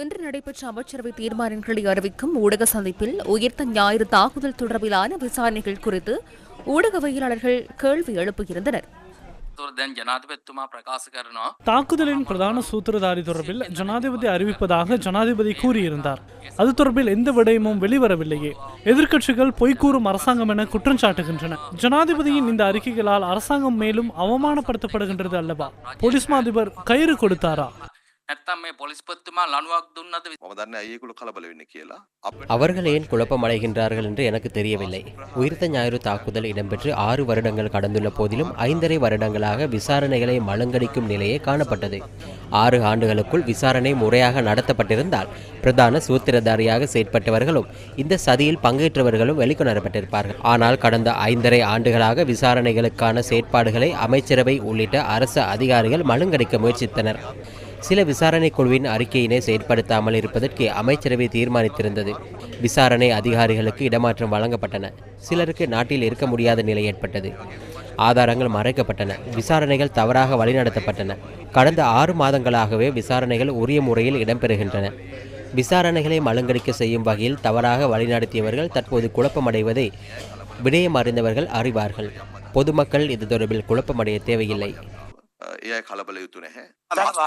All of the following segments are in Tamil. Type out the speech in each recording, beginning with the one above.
இன்று நடைபெற்ற அமைச்சரவை தீர்மானங்களை அறிவிக்கும் ஊடக சந்திப்பில் உயிர்த்த ஞாயிறு தாக்குதல் தொடர்பிலான விசாரணைகள் குறித்து ஊடகவியலாளர்கள் கேள்வி எழுப்பியிருந்தனர் தாக்குதலின் பிரதான சூத்திரதாரி தொடர்பில் ஜனாதிபதி அறிவிப்பதாக ஜனாதிபதி கூறியிருந்தார். அது தொடர்பில் எந்த விடயமும் வெளிவரவில்லையே. எதிர்க்கட்சிகள் பொய்கூறும் அரசாங்கம் என குற்றம் சாட்டுகின்றன. ஜனாதிபதியின் இந்த அறிக்கைகளால் அரசாங்கம் மேலும் அவமானப்படுத்தப்படுகின்றது அல்லவா? போலீஸ் மாதிபர் கயிறு கொடுத்தாரா? නැත්තම් මේ පොලිස්පත්තුමා ලනුවක් දුන්නද මම දන්න ඇයකුළු කලබල වෙන්න කියලා අප அவர்கள் ஏன் குழப்பமடைகின்றார்கள் என்று எனக்கு தெரியவில்லை உயிர்த்த ஞாயிறு தாக்குதல் இடம்பெற்று ஆறு வருடங்கள் கடந்துள்ள போதிலும் ஐந்தரை வருடங்களாக விசாரணைகளை மழுங்கடிக்கும் நிலையே காணப்பட்டது ஆறு ஆண்டுகளுக்குள் விசாரணை முறையாக நடத்தப்பட்டிருந்தால் பிரதான சூத்திரதாரியாக செயற்பட்டவர்களும் இந்த சதியில் பங்கேற்றவர்களும் வெளிக்கொணரப்பட்டிருப்பார்கள் ஆனால் கடந்த ஐந்தரை ஆண்டுகளாக விசாரணைகளுக்கான செயற்பாடுகளை அமைச்சரவை உள்ளிட்ட அரசு அதிகாரிகள் மழுங்கடிக்க முயற்சித்தனர் சில விசாரணை குழுவின் அறிக்கையினை செயற்படுத்தாமல் இருப்பதற்கு அமைச்சரவை தீர்மானித்திருந்தது. விசாரணை அதிகாரிகளுக்கு இடமாற்றம் வழங்கப்பட்டன. சிலருக்கு நாட்டில் இருக்க முடியாத நிலை ஏற்பட்டது. ஆதாரங்கள் மறைக்கப்பட்டன. விசாரணைகள் தவறாக வழிநடத்தப்பட்டன. கடந்த ஆறு மாதங்களாகவே விசாரணைகள் உரிய முறையில் இடம்பெறுகின்றன. விசாரணைகளை மழுங்கடிக்க செய்யும் வகையில் தவறாக வழிநடத்தியவர்கள் தற்போது குழப்பமடைவதை விடயம் அறிந்தவர்கள் அறிவார்கள். பொதுமக்கள் இது தொடர்பில் குழப்பமடைய தேவையில்லை. ඒ අය කලබල යුතු නැහැ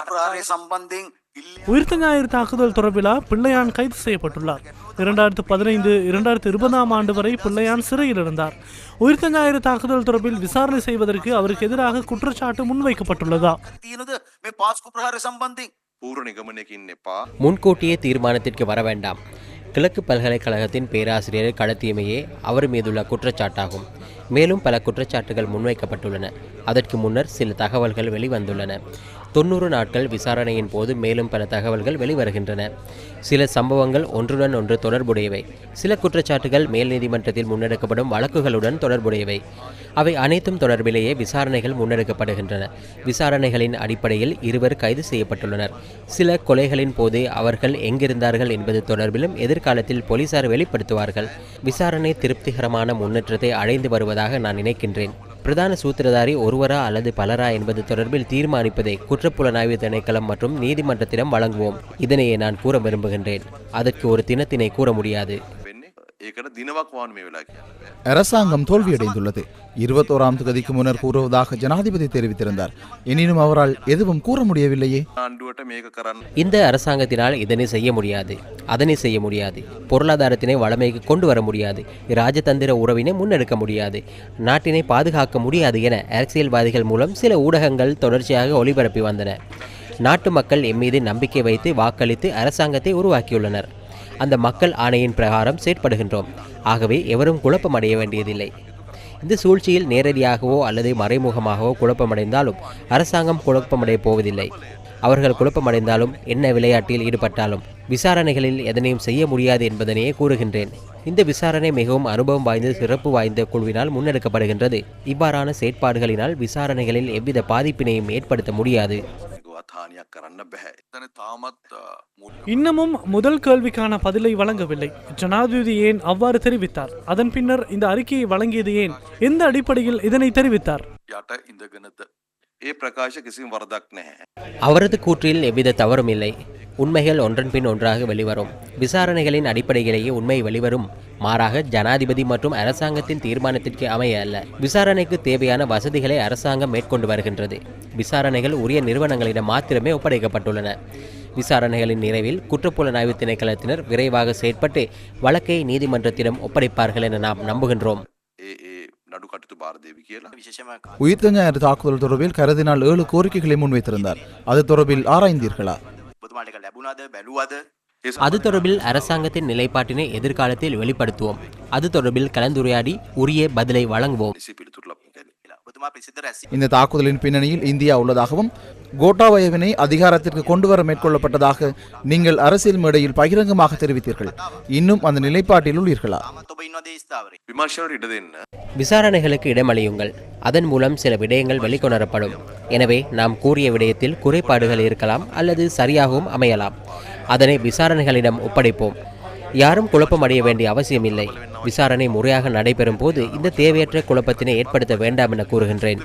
ප්‍රාරය සම්බන්ධයෙන් ඉල්ල உயிர்த்த ஞாயிறு தாக்குதல் தொடர்பிலா பிள்ளையான் கைது செய்யப்பட்டுள்ளார் இரண்டாயிரத்து பதினைந்து இரண்டாயிரத்து இருபதாம் ஆண்டு வரை பிள்ளையான் சிறையில் இருந்தார் உயிர்த்த ஞாயிறு தாக்குதல் தொடர்பில் விசாரணை செய்வதற்கு அவருக்கு எதிராக குற்றச்சாட்டு முன்வைக்கப்பட்டுள்ளதா තියෙනද මේ පාස්කු ප්‍රහාරය සම්බන්ධයෙන් පූර්ව නිගමනයකින් එපා முன்கூட்டியே தீர்மானத்திற்கு வர வேண்டாம் கிழக்கு பல்கலைக்கழகத்தின் பேராசிரியர் கடத்தியமையே அவர் மீதுள்ள குற்றச்சாட்டாகும். மேலும் பல குற்றச்சாட்டுகள் முன்வைக்கப்பட்டுள்ளன. அதற்கு முன்னர் சில தகவல்கள் வெளிவந்துள்ளன. தொண்ணூறு நாட்கள் விசாரணையின் போது மேலும் பல தகவல்கள் வெளிவருகின்றன. சில சம்பவங்கள் ஒன்றுடன் ஒன்று தொடர்புடையவை. சில குற்றச்சாட்டுகள் மேல் நீதிமன்றத்தில் முன்னெடுக்கப்படும் வழக்குகளுடன் தொடர்புடையவை. அவை அனைத்தும் தொடர்பிலேயே விசாரணைகள் முன்னெடுக்கப்படுகின்றன. விசாரணைகளின் அடிப்படையில் இருவர் கைது செய்யப்பட்டுள்ளனர். சில கொலைகளின் போது அவர்கள் எங்கிருந்தார்கள் என்பது தொடர்பிலும் எதிர்காலத்தில் போலீசார் வெளிப்படுத்துவார்கள். விசாரணை திருப்திகரமான முன்னேற்றத்தை அடைந்து வருவதாக நான் நினைக்கின்றேன். பிரதான சூத்திரதாரி ஒருவரா அல்லது பலரா என்பது தொடர்பில் தீர்மானிப்பதை குற்றப்புலனாய்வு திணைக்களம் மற்றும் நீதிமன்றத்திடம் வழங்குவோம். இதனையே நான் கூற விரும்புகின்றேன். அதற்கு ஒரு தினத்தினை கூற முடியாது. ඒකට දිනවක් වාන මේ වෙලා කියන්න බෑ அரசாங்கம் தோல்வியடைந்துள்ளது இருபத்தோராம் தேதிக்கு முன்னர் கூறுவதாக ஜனாதிபதி தெரிவித்திருந்தார் எனினும் அவரால் எதுவும் கூற முடியவில்லையே ආණ්ඩුවට මේක කරන්න இந்த அரசாங்கத்தினால் இதனை செய்ய முடியாது அதனை செய்ய முடியாது பொருளாதாரத்தினை வளமைக்கு கொண்டு வர முடியாது ராஜதந்திர உறவினை முன்னெடுக்க முடியாது நாட்டினை பாதுகாக்க முடியாது என அரசியல்வாதிகள் மூலம் சில ஊடகங்கள் தொடர்ச்சியாக ஒளிபரப்பி வந்தன நாட்டு மக்கள் எம்மீது நம்பிக்கை வைத்து வாக்களித்து அரசாங்கத்தை உருவாக்கியுள்ளனர் அந்த மக்கள் ஆணையின் பிரகாரம் செயற்படுகின்றோம். ஆகவே எவரும் குழப்பம் அடைய வேண்டியதில்லை. இந்த சூழ்ச்சியில் நேரடியாகவோ அல்லது மறைமுகமாகவோ குழப்பமடைந்தாலும் அரசாங்கம் குழப்பமடையப் போவதில்லை. அவர்கள் குழப்பமடைந்தாலும் என்ன விளையாட்டில் ஈடுபட்டாலும் விசாரணைகளில் எதனையும் செய்ய முடியாது என்பதனையே கூறுகின்றேன். இந்த விசாரணை மிகவும் அனுபவம் வாய்ந்த சிறப்பு வாய்ந்த குழுவினால் முன்னெடுக்கப்படுகின்றது. இவ்வாறான செயற்பாடுகளினால் விசாரணைகளில் எவ்வித பாதிப்பினையும் ஏற்படுத்த முடியாது. අතානයක් කරන්න බැහැ එතන තාමත් අ, මුල් இன்னமும் முதல் கேள்விக்கான பதிலை வழங்கவில்லை ஜனாதிபதி ஏன் அவ்வாறு தெரிவித்தார் அதன் பின்னர் இந்த அறிக்கையை வழங்கியது ஏன் எந்த அடிப்படையில் இதனை தெரிவித்தார் යට ඉඳගෙනද ඒ ප්‍රකාශ කිසිම වරදක් නැහැ அவரது கூற்றில் எவ்வித தவறும் இல்லை உண்மைகள் ஒன்றன் பின் ஒன்றாக வெளிவரும். விசாரணைகளின் அடிப்படையிலேயே உண்மை வெளிவரும். மாறாக ஜனாதிபதி மற்றும் அரசாங்கத்தின் தீர்மானத்திற்கு அமைய அல்ல. விசாரணைக்கு தேவையான வசதிகளை அரசாங்கம் மேற்கொண்டு வருகின்றது. விசாரணைகள் உரிய நிறுவனங்களிடம் மாத்திரமே ஒப்படைக்கப்பட்டுள்ளன. விசாரணைகளின் நிறைவில் குற்றப்புலனாய்வு திணைக்களத்தினர் விரைவாக செயற்பட்டு வழக்கை நீதிமன்றத்திடம் ஒப்படைப்பார்கள் என நாம் நம்புகின்றோம். உயிர்த்த ஞாயிறு தாக்குதல் தொடர்பில் கருதினால் ஏழு கோரிக்கைகளை முன்வைத்திருந்தார். அது தொடர்பில் ஆராய்ந்தீர்களா? බතුමාලික ලැබුණද බැලුවද ඒ அது தொடர்பில் அரசாங்கத்தின் நிலைப்பாட்டினை எதிர்காலத்தில் வெளிப்படுத்துவோம் அது தொடர்பில் கலந்துரையாடி உரிய பதிலை வழங்குவோம் இந்த தாக்குதலின் பின்னணியில் இந்தியா உள்ளதாகவும் கோட்டாபயவினை அதிகாரத்திற்கு கொண்டுவர மேற்கொள்ளப்பட்டதாக நீங்கள் அரசியல் மேடையில் பகிரங்கமாக தெரிவித்தீர்கள். இன்னும் அந்த நிலைப்பாட்டில் உள்ளீர்களா? விசாரணைகளுக்கு இடமளியுங்கள். அதன் மூலம் சில விடயங்கள் வெளிக்கொணரப்படும். எனவே நாம் கூறிய விடயத்தில் குறைபாடுகள் இருக்கலாம் அல்லது சரியாகவும் அமையலாம். அதனை விசாரணைகளிடம் ஒப்படைப்போம். யாரும் குழப்பம் அடைய வேண்டிய அவசியமில்லை. விசாரணை முறையாக நடைபெறும் போது இந்த தேவையற்ற குழப்பத்தினை ஏற்படுத்த வேண்டாம் என கூறுகின்றேன்.